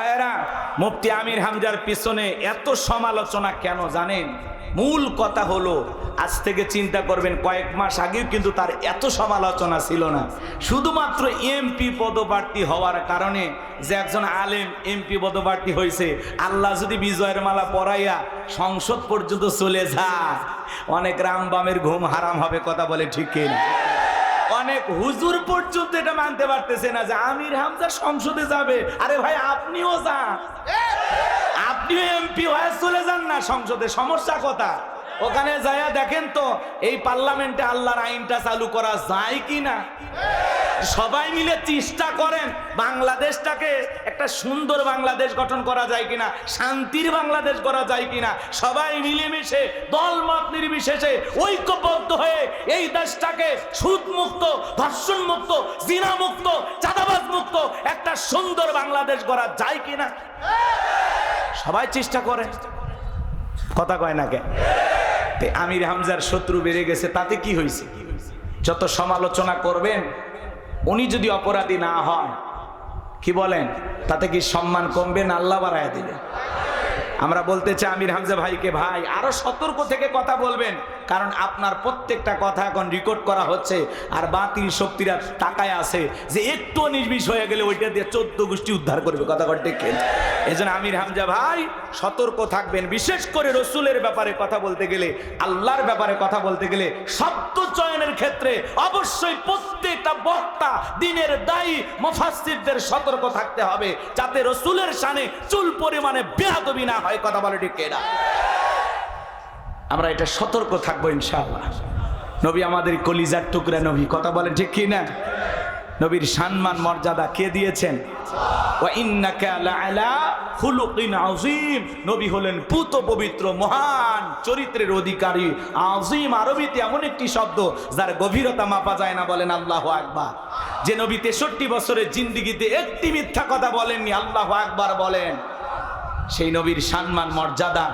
ভাইয়েরা, মুফতি আমির হামজার পিছনে এত সমালোচনা কেন জানেন? মূল কথা হলো আজ থেকে চিন্তা করবেন কয়েক মাস আগেও কিন্তু তার এত সমালোচনা ছিল না। শুধুমাত্র এমপি পদপ্রার্থী হওয়ার কারণে যে একজন আলেম এমপি পদপ্রার্থী হয়েছে আল্লাহ যদি বিজয়ের মালা পরাইয়া সংসদ পর্যন্ত চলে যায় অনেক রামবামের ঘুম হারাম হবে কথা বলে ঠিক কিনা? অনেক হুজুর পর্যন্ত এটা মানতে পারতেছে না যে আমির হামজা সংসদে যাবে। আরে ভাই, আপনিও যান। আপনিও এমপি হয়ে চলে যান না সংসদে, সমস্যা কথা। ওখানে যাইয়া দেখেন তো, এই পার্লামেন্টে আল্লাহর আইনটা চালু করা যায় কি না সবাই মিলে চেষ্টা করেন বাংলাদেশটাকে একটা সুন্দর বাংলাদেশ গঠন করা যায় কিনা, শান্তির বাংলাদেশ করা যায় কিনা, সবাই মিলেমিশে, দলমত নির্বিশেষে ঐক্যবদ্ধ হয়ে এই দেশটাকে সুদ মুক্ত ধর্ষণ মুক্ত জিনা মুক্ত চাঁদাবাজ মুক্ত একটা সুন্দর বাংলাদেশ করা যায় কিনা? সবাই চেষ্টা করে কথা কয় না কে? আমির হামজার শত্রু বেড়ে গেছে, তাতে কি হয়েছে? যত সমালোচনা করবেন উনি যদি অপরাধী না হন কি বলেন? তাতে কি সম্মান কমবে না আল্লাহ বাড়ায় দিবে? আমরা বলতে চাই, আমির হামজা ভাইকে ভাই, আরও সতর্ক থেকে কথা বলবেন, কারণ আপনার প্রত্যেকটা কথা এখন রেকর্ড করা হচ্ছে, আর বাতিল শক্তিরা তাকায় আছে যে একটু নির্বিষ হয়ে গেলে ওইটা দিয়ে চোদ্দ গোষ্ঠী উদ্ধার করবে, কথা কটে এই জন্য আমির হামজা ভাই, সতর্ক থাকবেন, বিশেষ করে রসুলের ব্যাপারে কথা বলতে গেলে, আল্লাহর ব্যাপারে কথা বলতে গেলে, শব্দ চয়নের ক্ষেত্রে অবশ্যই প্রত্যেকটা বক্তা, দিনের দায়ী মুফাসসিরদের সতর্ক থাকতে হবে, যাতে রসুলের শানে চুল পরিমাণে বেয়াদবি না হয়, কথা বলে ঠিক না আমরা এটা সতর্ক থাকব ইনশাআল্লাহ। নবী আমাদের কলিজার টুকরা নবী, কথা বলেন ঠিক কি না নবীর সম্মান, মর্যাদা কে দিয়েছেন? নবী হলেন পুত পবিত্র, মহান, চরিত্রের অধিকারী। আযীম আরবিতে এমন একটি শব্দ যার গভীরতা মাপা যায় না বলেন আল্লাহ আকবার। যে নবী তেষট্টি বছরের জিন্দিগিতে একটি মিথ্যা কথা বলেননি, আল্লাহ আকবার বলেন। সেই নবীর সম্মান, মর্যাদা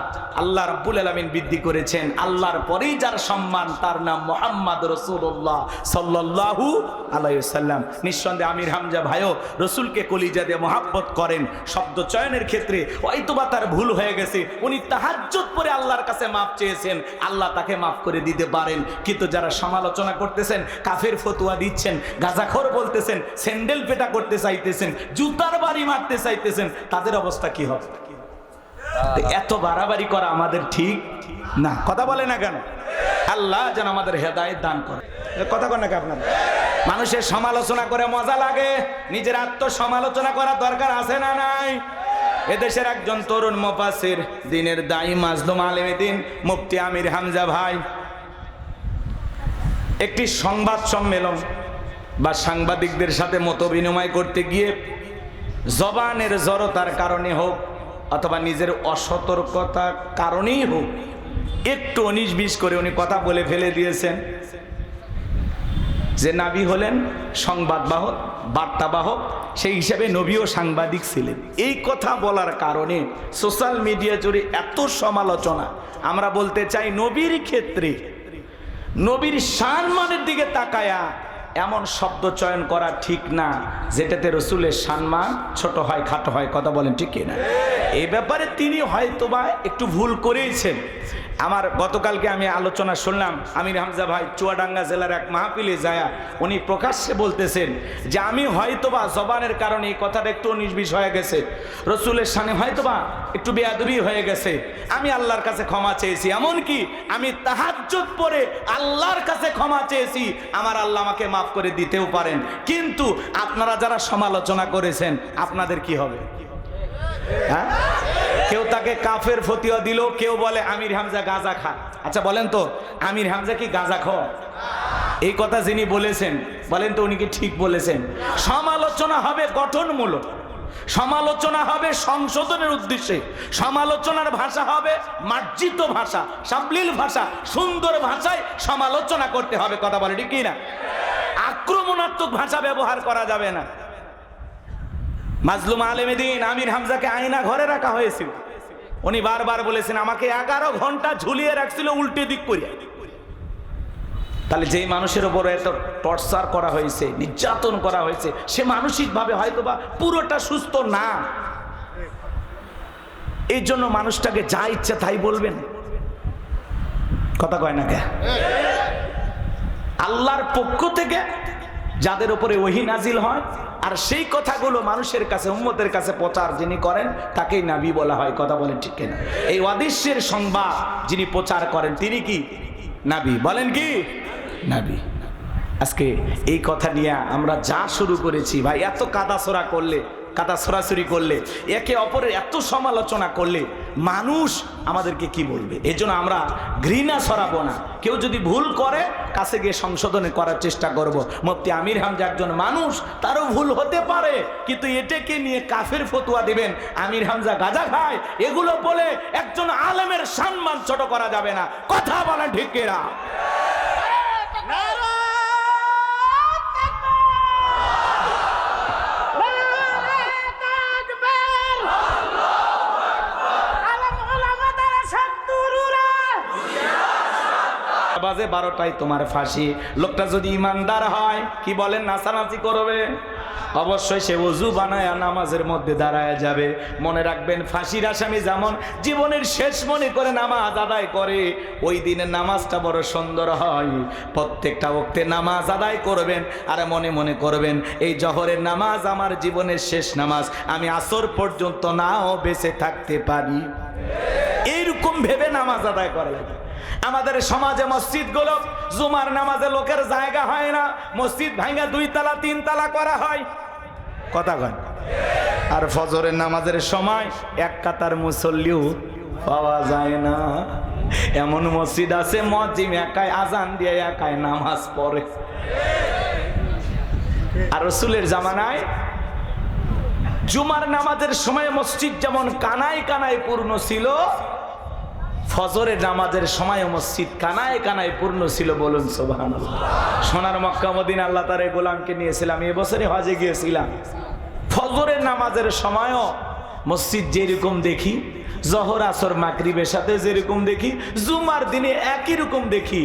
আল্লাহ রাব্বুল আলামিন বৃদ্ধি করেছেন। আল্লাহর পরেই যার সম্মান, তার নাম মোহাম্মদ রসুল্লাহ সাল্লাল্লাহু আলাইহি সাল্লাম নিঃসন্দেহে আমির হামজা ভাইও রসুলকে কলিজা দিয়ে মহাব্বত করেন। শব্দ চয়নের ক্ষেত্রে হয়তোবা তার ভুল হয়ে গেছে। উনি তাহাজ্জুদ পরে আল্লাহর কাছে মাপ চেয়েছেন। আল্লাহ তাকে মাফ করে দিতে পারেন। কিন্তু যারা সমালোচনা করতেছেন, কাফের ফতুয়া দিচ্ছেন, গাজাখর বলতেছেন, স্যান্ডেল পেটা করতে চাইতেছেন, জুতার বাড়ি মারতে চাইতেছেন, তাদের অবস্থা কি হবে? এত বাড়াবাড়ি করা আমাদের ঠিক? না, কথা বলে না কেন? আল্লাহ যেন আমাদের হেদায়ত দান করে। কথা কন নাকি আপনার? মানুষের সমালোচনা করে মজা লাগে, নিজের আত্ম সমালোচনা করার দরকার আছে না নাই? এদেশের একজন তরুণ মোপাসির দিনের দায়ী মাজলুম আলেমে দিন মুফতি আমির হামজা ভাই। একটি সংবাদ সম্মেলন বা সাংবাদিকদের সাথে মত বিনিময় করতে গিয়ে জবানের জড়তার কারণে হোক অথবা নিজের অসতর্কতার কারণেই হোক, একটু উনিশ বিশ করে উনি কথা বলে ফেলে দিয়েছেন। যে নাবি হলেন সংবাদবাহক, বার্তাবাহক, সেই হিসাবে নবীও সাংবাদিক ছিলেন। এই কথা বলার কারণে সোশ্যাল মিডিয়া জুড়ে এত সমালোচনা, আমরা বলতে চাই নবীর ক্ষেত্রে, নবীর সম্মানের দিকে তাকায়া এমন শব্দ চয়ন করা ঠিক না, যেটাতে রসুলের সম্মান ছোট হয়, খাটো হয়, কথা বলেন ঠিক না এই ব্যাপারে তিনি হয়তো বা একটু ভুল করেইছেন আমার গতকালকে আমি আলোচনা শুনলাম, আমির হামজা ভাই চুয়াডাঙ্গা জেলার এক মাহফিলে যায়া উনি প্রকাশ্যে বলতেছেন যে আমি হয়তোবা জবানের কারণে এই কথাটা একটু নির্বিষ হয়ে গেছে। রসুলের সামনে হয়তোবা একটু বেয়াদবি হয়ে গেছে। আমি আল্লাহর কাছে ক্ষমা চেয়েছি, এমনকি আমি তাহাজ্জুদ পরে আল্লাহর কাছে ক্ষমা চেয়েছি, আমার আল্লাহ আমাকে মাফ করে দিতেও পারেন। কিন্তু আপনারা যারা সমালোচনা করেছেন, আপনাদের কি হবে? হ্যাঁ? কেউ তাকে কাফের ফতিয়া দিল, কেউ বলে, আমির হামজা গাঁজা খা। আচ্ছা বলেন তো, আমির হামজা কি গাঁজা খ এই কথা যিনি বলেছেন, বলেন তো উনি কি ঠিক বলেছেন? সমালোচনা হবে গঠনমূলক, সমালোচনা হবে সংশোধনের উদ্দেশ্যে, সমালোচনার ভাষা হবে মার্জিত ভাষা, সাবলীল ভাষা, সুন্দর ভাষায় সমালোচনা করতে হবে, কথা বলে ঠিক না আক্রমণাত্মক ভাষা ব্যবহার করা যাবে না। মাজলুম আলেমেদিন আমির হামজাকে আয়না ঘরে রাখা হয়েছিল। উনি বারবার বলেছেন আমাকে এগারো ঘণ্টা ঝুলিয়ে রাখছিল উল্টে দিক করিয়া। তাহলে যেই মানুষের ওপর এত টর্চার করা হয়েছে নির্যাতন করা হয়েছে সে মানসিকভাবে হয়তোবা পুরোটা সুস্থ না। এই জন্য মানুষটাকে যা ইচ্ছে তাই বলবেন। কথা কয় না কে? আল্লাহর পক্ষ থেকে যাদের উপরে ওহি নাজিল হয়, আর সেই কথাগুলো মানুষের কাছে, উম্মতের কাছে প্রচার যিনি করেন, তাকেই নাবি বলা হয়। কথা বলেন ঠিক কিনা? এই অদৃশ্যের সংবাদ যিনি প্রচার করেন, তিনি কি? নাবি। বলেন কি? নাবি। আজকে এই কথা নিয়ে আমরা যা শুরু করেছি, ভাই, এত কাদা সোরা করলে কাদা সরাসরি করলে, একে অপরের এত সমালোচনা করলে মানুষ আমাদেরকে কি বলবে? এই জন্য আমরা ঘৃণা সরাবো না। কেউ যদি ভুল করে, কাছে গিয়ে সংশোধনে করার চেষ্টা করব। মুফতি আমির হামজা একজন মানুষ, তারও ভুল হতে পারে, কিন্তু এটাকে নিয়ে কাফের ফতুয়া দিবেন, আমির হামজা গাজা খায়, এগুলো বলে একজন আলেমের সম্মান ছোট করা যাবে না। কথা বলেন ঠিক বাজে বারোটায় তোমার ফাঁসি। লোকটা যদি ইমানদার হয়, কি বলেন, নাচানাচি করবে? অবশ্যই সে অজু বানায় নামাজের মধ্যে দাঁড়ায় যাবে। মনে রাখবেন, ফাঁসির আসামি যেমন জীবনের শেষ মনে করে নামাজ আদায় করে, ওই দিনের নামাজটা বড় সুন্দর হয়। প্রত্যেকটা ওক্তে নামাজ আদায় করবেন আর মনে মনে করবেন, এই জহরের নামাজ আমার জীবনের শেষ নামাজ, আমি আসর পর্যন্ত নাও বেঁচে থাকতে পারি। এইরকম ভেবে নামাজ আদায় করা লাগে আমাদের সমাজে মসজিদগুলো জুমার নামাজে লোকের জায়গা হয় না। মসজিদ ভাঙা দুই তালা, তিন তালা করা হয়। কথা কন। আর ফজরের নামাজের সময় এক কাতার মুসল্লিও পাওয়া যায় না। এমন মসজিদ আছে মজিম একাই আজান দিয়ে একাই নামাজ পড়ে। আর রসুলের জামানায় জুমার নামাজের সময় মসজিদ যেমন কানায় কানায় পূর্ণ ছিল ফজরের নামাজের সময় মসজিদ কানায় কানায় পূর্ণ ছিল বলুন সোবাহান সোনার মক্কা মদিন আল্লাহ তার গোলামকে নিয়েছিলাম এবছরে হজে গিয়েছিলাম। ফজরের নামাজের সময়ও মসজিদ যেরকম দেখি, জহর, আসর মাকরিবের সাথে যেরকম দেখি, জুমার দিনে একই রকম দেখি,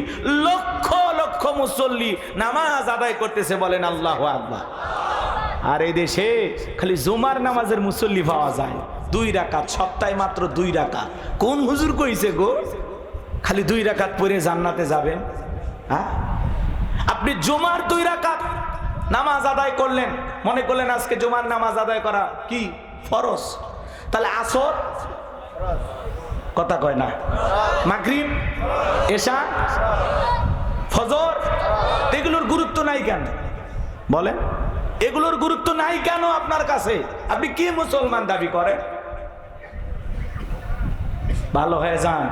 লক্ষ লক্ষ মুসল্লি নামাজ আদায় করতেছে বলেন আল্লাহ আল্লাহ আর এই দেশে খালি জুমার নামাজের মুসল্লি পাওয়া যায় দুই রাকাত, সপ্তাহে মাত্র দুই রাকাত। কোন হুজুর কইছে গো? খালি দুই রাকাত পরে জান্নাতে যাবেন? হ্যাঁ? আপনি জমার দুই রাকাত নামাজ আদায় করলেন, মনে করলেন আজকে জমার নামাজ আদায় করা কি? ফরজ। তাহলে আসর? কথা কয় না। মাগরিব? এশা? ফজর? এগুলোর গুরুত্ব নাই কেন? বলেন। এগুলোর গুরুত্ব নাই কেন আপনার কাছে? আপনি কি মুসলমান দাবি করেন? ভালো হয়ে যান।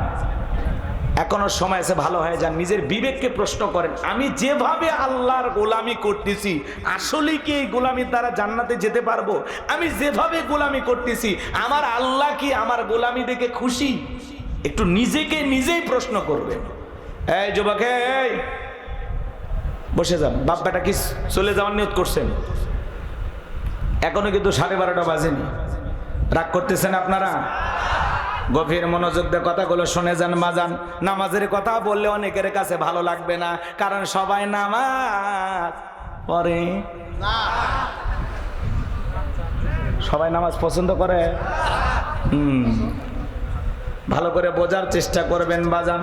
এখনও সময় আছে, ভালো হয়ে যান। নিজের বিবেককে প্রশ্ন করেন, আমি যেভাবে আল্লাহর গোলামি করতেছি আসলে কি এই গোলামির দ্বারা জান্নাতে যেতে পারব? আমি যেভাবে গোলামি করতেছি, আমার আল্লাহ কি আমার গোলামি দেখে খুশি? একটু নিজেকে নিজেই প্রশ্ন করবেন। এই যুবক বসে যান। বাপ বেটা কি চলে যাওয়ার নিয়ত করছেন? এখনও কিন্তু সাড়ে বারোটা বাজেনি। রাগ করতেছেন আপনারা? গভীর মনোযোগ দিয়ে কথাগুলো শুনে যান মাজান নামাজের কথা বললে অনেকের কাছে ভালো লাগবে না, কারণ সবাই নামাজ পড়ে। সবাই নামাজ পছন্দ করে? হুম। ভালো করে বোঝার চেষ্টা করবেন, বাজান।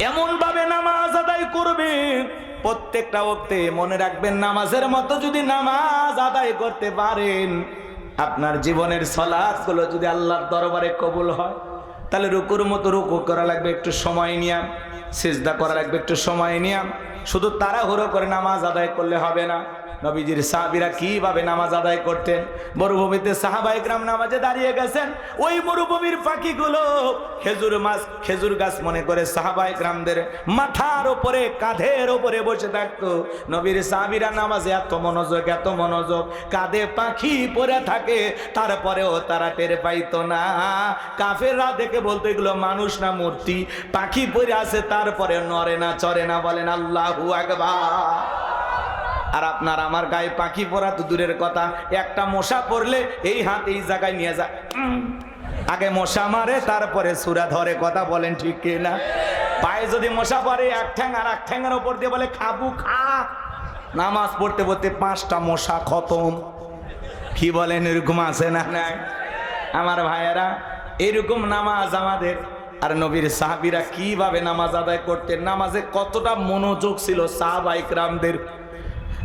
এমন ভাবে নামাজ আদায় করবেন, প্রত্যেকটা ওক্তে মনে রাখবেন, নামাজের মতো যদি নামাজ আদায় করতে পারেন, আপনার জীবনের সলাদগুলো যদি আল্লাহর দরবারে কবুল হয়। তাহলে রুকুর মতো রুকু করা লাগবে, একটু সময় নিয়ে, সেজদা করা লাগবে, একটু সময় নিয়ে। শুধু তারা তাড়াহুড়ো করে নামাজ আদায় করলে হবে না। নবীজির সাহাবিরা কীভাবে নামাজ আদায় করতেন? মরুভূমিতে সাহাবাইকরাম নামাজে দাঁড়িয়ে গেছেন। ওই মরুভূমির পাখিগুলো খেজুর মাছ, খেজুর গাছ মনে করে সাহাবাইকরামদের মাথার ওপরে, কাঁধের ওপরে বসে থাকতো। নবীর সাহাবিরা নামাজে এত মনোযোগ এত মনোযোগ, কাঁধে পাখি পরে থাকে, তারপরেও তারা টের পাইতো না। কাফেররা দেখে বলতো, এগুলো মানুষ না মূর্তি? পাখি পরে আছে, তারপরে নরে না চরে না, বলেন আল্লাহু আকবার। আর আপনার আমার গায়ে পাখি পরা তো দূরের কথা। একটা মশা পড়লে এই হাত এই জায়গায় নিয়ে যায় আগে মশা মারে, তারপরে সুরা ধরে, কথা বলেন ঠিক না পায়ে যদি মশা পড়ে, এক ঠ্যাং আর এক ঠ্যাঙের ওপর দিয়ে বলে, খাবু, খা। নামাজ পড়তে পড়তে পাঁচটা মশা খতম। কি বলেন, এরকম আছে না নাই? আমার ভাইয়েরা, এরকম নামাজ আমাদের। আর নবীর সাহাবিরা কীভাবে নামাজ আদায় করতেন? নামাজে কতটা মনোযোগ ছিল সাহাবাইকরামদের।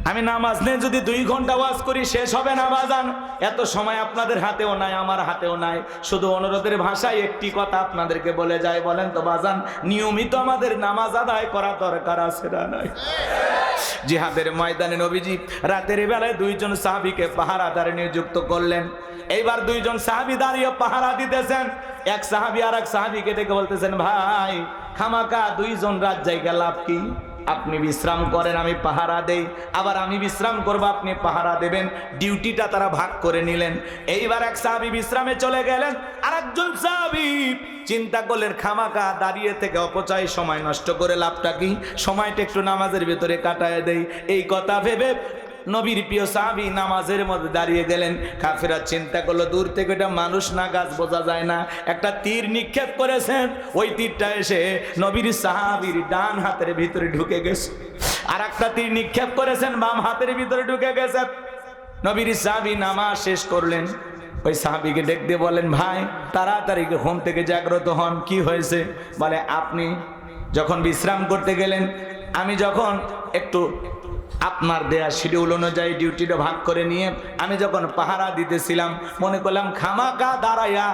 আমি নামাজ নিয়ে যদি দুই ঘণ্টা ওয়াজ করি, শেষ হবে না বাজান। এত সময় আপনাদের হাতেও নাই, আমার হাতেও নাই। শুধু অনুরোধের ভাষায় একটি কথা আপনাদেরকে বলে যায় বলেন তো বাজান, নিয়মিত আমাদের নামাজ আদায় করা দরকার আছে না নাই? জিহাদের ময়দানে নবীজি রাতের বেলায় দুইজন সাহাবিকে পাহারাদারে নিযুক্ত করলেন। এইবার দুইজন সাহাবি দাঁড়িয়ে পাহারা দিতেছেন। এক সাহাবি আর এক সাহাবিকে ডেকে বলতেছেন, ভাই, খামাকা, দুইজন রাত জায়গা লাভ কি? আপনি বিশ্রাম করেন, আমি পাহারা দেই। আবার আমি বিশ্রাম করব, আপনি পাহারা দেবেন। ডিউটিটা তারা ভাগ করে নিলেন। এইবার এক সাহাবি বিশ্রামে চলে গেলেন। আর একজন সাহাবি চিন্তা করলেন খামাকা দাঁড়িয়ে থেকে অপচয়, সময় নষ্ট করে লাভটা কি? সময়টা একটু নামাজের ভেতরে কাটায় দেই। এই কথা ভেবে নবীর প্রিয় সাহাবি নামাজের মধ্যে দাঁড়িয়ে গেলেন। কাফেরা চিন্তা করল, দূর থেকে এটা মানুষ না গাছ বোঝা যায় না। একটা তীর নিক্ষেপ করেছেন ওই তীরটা এসে নবীর সাহাবির ডান হাতের ভিতরে ঢুকে গেছে। আর একটা তীর নিক্ষেপ করেছেন, বাম হাতের ভিতরে ঢুকে গেছে। নবীর সাহাবি নামাজ শেষ করলেন। ওই সাহাবিকে দেখতে বলেন ভাই, তাড়াতাড়ি ঘুম থেকে জাগ্রত হন, কি হয়েছে? বলে, আপনি যখন বিশ্রাম করতে গেলেন আমি যখন একটু আপনার দেয়া শিডিউল অনুযায়ী ডিউটিটা ভাগ করে নিয়ে, আমি যখন পাহারা দিতেছিলাম, মনে করলাম, খামাকা দাঁড়াইয়া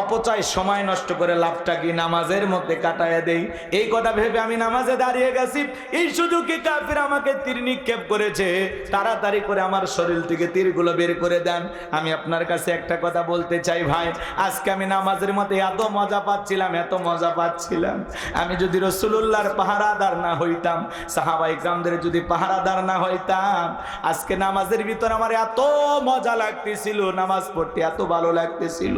অপচয় সময় নষ্ট করে লাভটা কি নামাজের মধ্যে কাটাইয়া দেই? এই কথা ভেবে আমি নামাজে দাঁড়িয়ে গেছি। এই সুযোগে কাফির আমাকে তীর নিক্ষেপ করেছে? তাড়াতাড়ি করে আমার শরীর থেকে তীরগুলো বের করে দেন। আমি আপনার কাছে একটা কথা বলতে চাই ভাই। আজকে আমি নামাজের মধ্যে এত মজা পাচ্ছিলাম, এত মজা পাচ্ছিলাম। আমি যদি রসুল্লাহর পাহারাদার না হইতাম সাহাবাই গ্রামদের যদি পাহারাদার না হইতাম, আজকে নামাজের ভিতর আমার এত মজা লাগতেছিল, নামাজ পড়তে এত ভালো লাগতেছিল।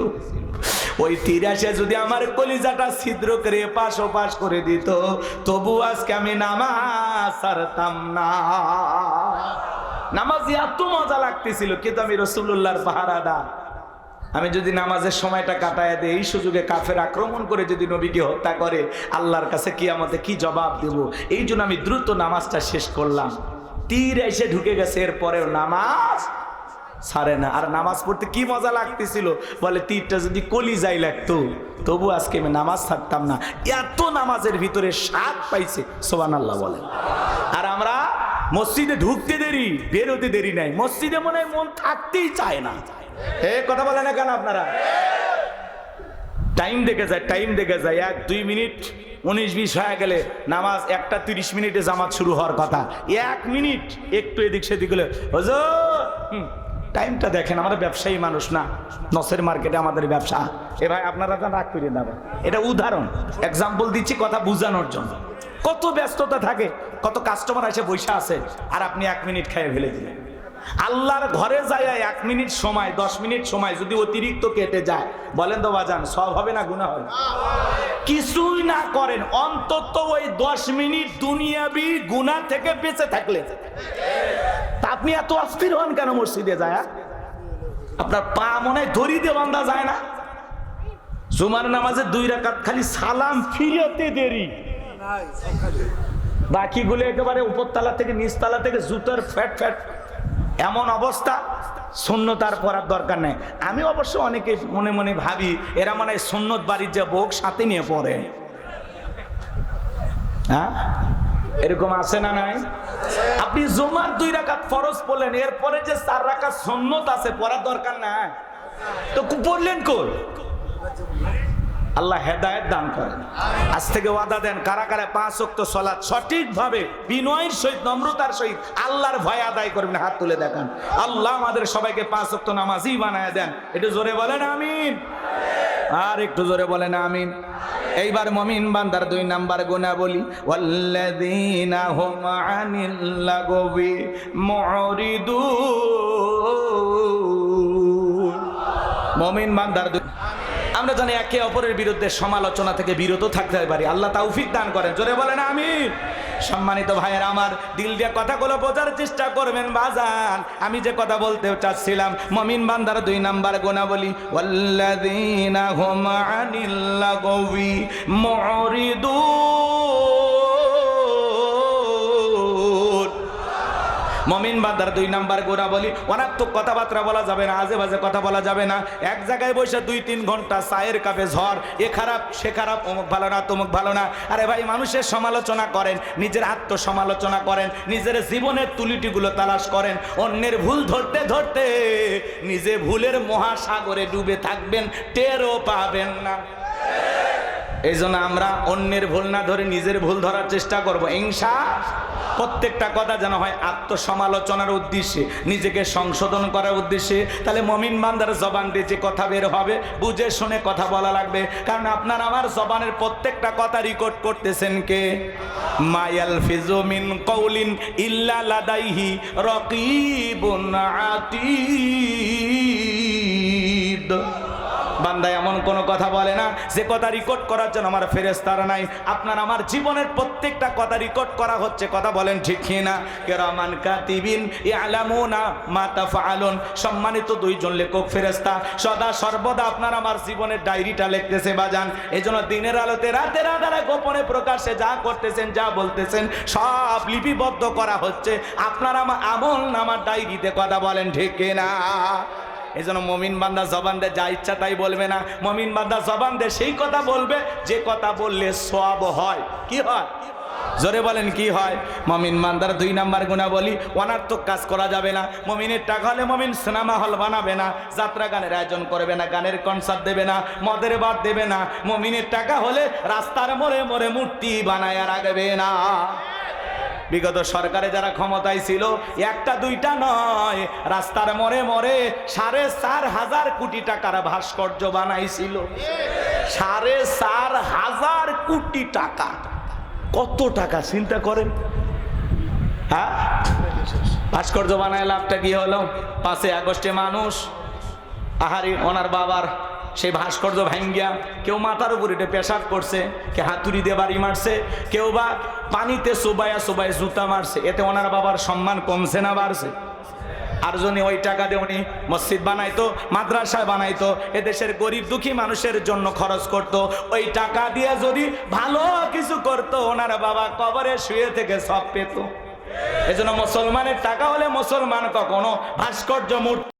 ওই তিরাশে যদি আমার কলিজাটা ছিদ্র করে পাশ পাশ করে দিত, তবু আজকে আমি নামাজ ছাড়তাম না। নামাজ এত মজা লাগতেছিল, কিন্তু আমি রসুল্লাহর পাহারাদার। আমি যদি নামাজের সময়টা কাটায় দিই, এই সুযোগে কাফের আক্রমণ করে যদি নবীকে হত্যা করে, আল্লাহর কাছে কি আমাদের কি জবাব দেব? এই জন্য আমি দ্রুত নামাজটা শেষ করলাম। তীর এসে ঢুকে গেছে, এরপরেও নামাজ ছাড়ে না। আর নামাজ পড়তে কি মজা লাগতেছিল? বলে, তীরটা যদি কলি যাই লাগতো, তবু আজকে আমি নামাজ ছাড়তাম না। এত নামাজের ভিতরে স্বাদ পাইছে সোবান আল্লাহ বলে। আর আমরা মসজিদে ঢুকতে দেরি, বেরোতে দেরি নাই। মসজিদে মনে হয় মন থাকতেই চায় না। এ, কথা বলে না কেন আপনারা? টাইম দেখে যায়, টাইম দেখে যায়। এক, দুই মিনিট, উনিশ, বিশ হয়ে গেলে নামাজ একটা তিরিশ মিনিটে জামাত শুরু হওয়ার কথা। এক মিনিট, একটু এদিক সেদিক হলে, হজুর টাইমটা দেখেন, আমরা ব্যবসায়ী মানুষ না। নসের মার্কেটে আমাদের ব্যবসা। এ ভাই, আপনারা তো রাগ করিয়ে দেবেন এটা উদাহরণ। এক্সাম্পল দিচ্ছি কথা বোঝানোর জন্য। কত ব্যস্ততা থাকে, কত কাস্টমার এসে বসে আছে, আর আপনি এক মিনিট খেয়ে ফেলে দিলেন। আল্লাহর ঘরে যায়, এক মিনিট সময়, দশ মিনিট সময় যদি অতিরিক্ত কেটে যায়, বলেন তো বাজান, সব হবে না গুণা হবে? কিছুই না করেন, অন্তত ওই দশ মিনিট দুনিয়াবি গুণা থেকে বেঁচে থাকলে। আপনি এত অস্থির হন কেন মসজিদে যায় হ্যাঁ? আপনার পা মনে হয় দড়ি দিয়ে বান্ধা যায় না? জুমার নামাজে দুই রাকাত খালি সালাম ফিরতে দেরি। বাকিগুলো একেবারে উপরতলা থেকে নিচতলা থেকে জুতোর ফ্যাট ফ্যাট। এমন অবস্থা শূন্যতার পড়ার দরকার নেই। আমি অবশ্য অনেকে মনে মনে ভাবি, এরা মানে সুন্নত বাড়ির যে বোক সাথে নিয়ে পড়ে। হ্যাঁ? এরকম আছে না নাই? আপনি জুমার দুই রাকাত ফরজ পড়লেন, এরপরে যে চার রাকাত সুন্নত আছে, পড়ার দরকার না তো পড়লেন কই? আল্লাহ হেদায়েত দান করেন। আজ থেকে ওয়াদা দেন কারা কারা পাঁচ অক্ত সলাৎ সঠিকভাবে বিনয়ের সহিত, নম্রতার সহিত আল্লাহর ভয় আদায় করবেন, হাত তুলে দেখান। আল্লাহ আমাদের সবাইকে পাঁচ অক্ত নামাজই বানায় দেন। একটু জোরে বলেন আমিন। আর একটু জোরে বলেন আমিন। এইবার মমিন বান্দার দুই নাম্বার গুণা বলি ওয়াল্লাযীনা মমিন বান্দার আমরা একে অপরের বিরুদ্ধে সমালোচনা থেকে বিরত থাকতে পারি আল্লাহ তাউফিক দান করেন। জোরে বলেন আমি সম্মানিত ভাইয়ের, আমার দিল দিয়ে কথাগুলো বোঝার চেষ্টা করবেন বাজান। আমি যে কথা বলতে চাচ্ছিলাম, মমিন বান্দার দুই নাম্বার গোনা বলি ওয়াল্লাযীনা হুম আনিল লাগবি মুরিদুন। মমিন বান্দার দুই নাম্বার গোড়া বলি, অনাত্মক কথাবার্তা বলা যাবে না আজে বাজে কথা বলা যাবে না। এক জায়গায় বসে দুই তিন ঘণ্টা চায়ের কাপে ঝড়, এ খারাপ, সে খারাপ, অমুক ভালো না, তমুক ভালো না। আরে ভাই, মানুষের সমালোচনা করেন, নিজের আত্মসমালোচনা করেন, নিজের জীবনের তুলিটিগুলো তালাশ করেন, অন্যের ভুল ধরতে ধরতে নিজে ভুলের মহাসাগরে ডুবে থাকবেন, টেরও পাবেন না। এই আমরা অন্যের ভুল না ধরে নিজের ভুল ধরার চেষ্টা করব ইংসা প্রত্যেকটা কথা যেন হয় আত্মসমালোচনার উদ্দেশ্যে, নিজেকে সংশোধন করার উদ্দেশ্যে। তাহলে মমিন বান্দার জবান দিয়ে যে কথা বের হবে, বুঝে শুনে কথা বলা লাগবে। কারণ আপনার আমার জবানের প্রত্যেকটা কথা রেকর্ড করতেছেন কে? মায়াল ফিজুমিন কৌলিন ইল্লা লাদাইহি রকিবুন আতীদ বান্দা এমন কোনো কথা বলে না, যে কথা রেকর্ড করার জন্য আমার ফেরেস্তারা নাই। আপনার আমার জীবনের প্রত্যেকটা কথা রেকর্ড করা হচ্ছে, কথা বলেন ঠিক না কেরামান কাতিবিন ইয়ালামুনা মা তাফআলুন। সম্মানিত দুইজন লেখক ফেরেস্তা সদা সর্বদা আপনার আমার জীবনের ডায়েরিটা লিখতেছে বাজান। এজন্য দিনের আলোতে, রাতের আধারে গোপনে প্রকাশে যা করতেছেন, যা বলতেছেন, সব লিপিবদ্ধ করা হচ্ছে। আপনার আমার আমল নামার ডায়েরিতে কথা বলেন ঠিক না এই জন্য মমিন বান্দা জবান দে, যা ইচ্ছা তাই বলবে না। মমিন বান্দা জবান দে, সেই কথা বলবে, যে কথা বললে সব হয়। কি হয়? জোরে বলেন, কি হয়? মমিন মান্দার দুই নাম্বার গুণা বলি অনার্থক কাজ করা যাবে না। মমিনের টাকা হলে মমিন সিনেমা হল বানাবে না, যাত্রা গানের আয়োজন করবে না, গানের কনসার্ট দেবে না, মদের বাদ দেবে না। মমিনের টাকা হলে রাস্তার মোড়ে মোড়ে মূর্তি বানায় রাখবে না। বিগত সরকারে যারা ক্ষমতায় ছিল, একটা দুইটা নয়। রাস্তার মোড়ে মরে সাড়ে চার হাজার কোটি টাকার ভাস্কর্য বানাইছিল। সাড়ে চার হাজার কোটি টাকা। কত টাকা, চিন্তা করেন? হ্যাঁ? ভাস্কর্য বানায় লাভটা কি হলো? পাঁচই আগস্টে মানুষ, আহারি, ওনার বাবার সেই ভাস্কর্য ভাঙ্গিয়া কেউ মাথার উপর এটা পেশাব করছে কে হাতুড়ি দিয়ে বাড়ি মারছে, কেউ বা পানিতে সোবায়া সোবায় জুতা মারছে। এতে ওনার বাবার সম্মান কমছে না বাড়ছে। আর যদি ওই টাকা দিয়ে উনি মসজিদ বানাইতো মাদ্রাসা বানাইতো, এদেশের গরিব দুঃখী মানুষের জন্য খরচ করত, ওই টাকা দিয়ে যদি ভালো কিছু করতো, ওনার বাবা কবরে শুয়ে থেকে সব পেত। এজন্য মুসলমানের টাকা হলে মুসলমান কখনো ভাস্কর্য মূর্তি